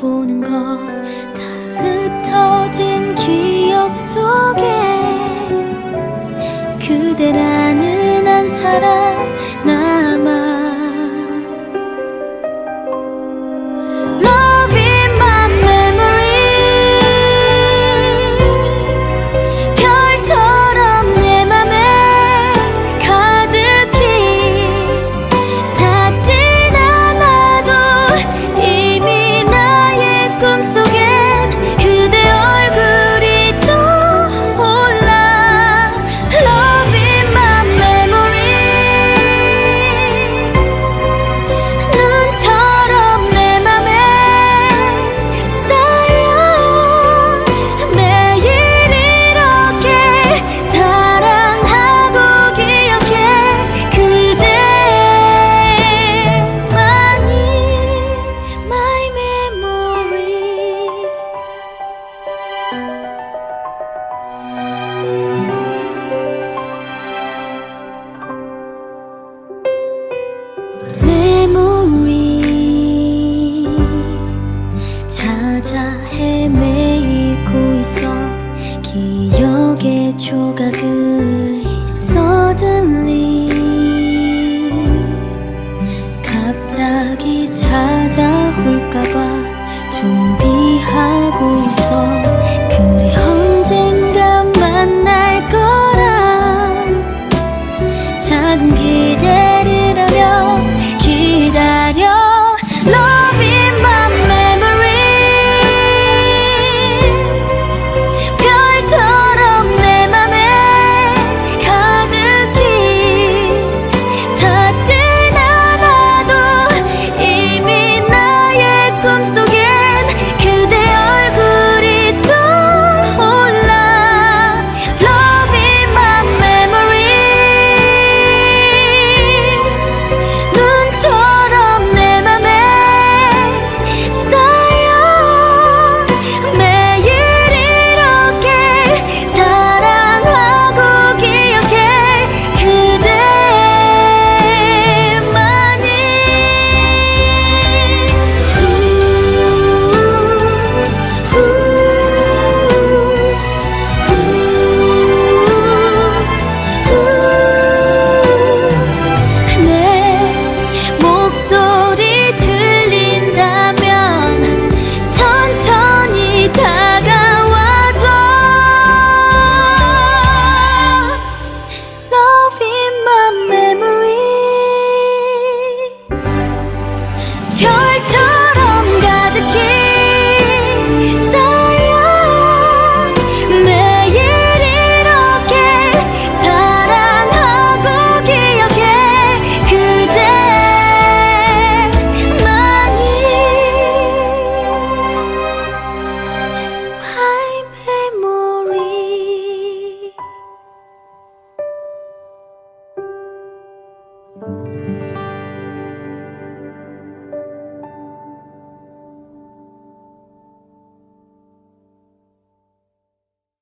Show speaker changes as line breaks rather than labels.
보는 것 다 흩어진 기억 속에 그대라는 한 사람. 찾아 헤매고 있어. 기억의 조각을 서들리. 갑자기 찾아올까봐 준비하고 있어. 그래 언젠가 만날 거란 작은 기대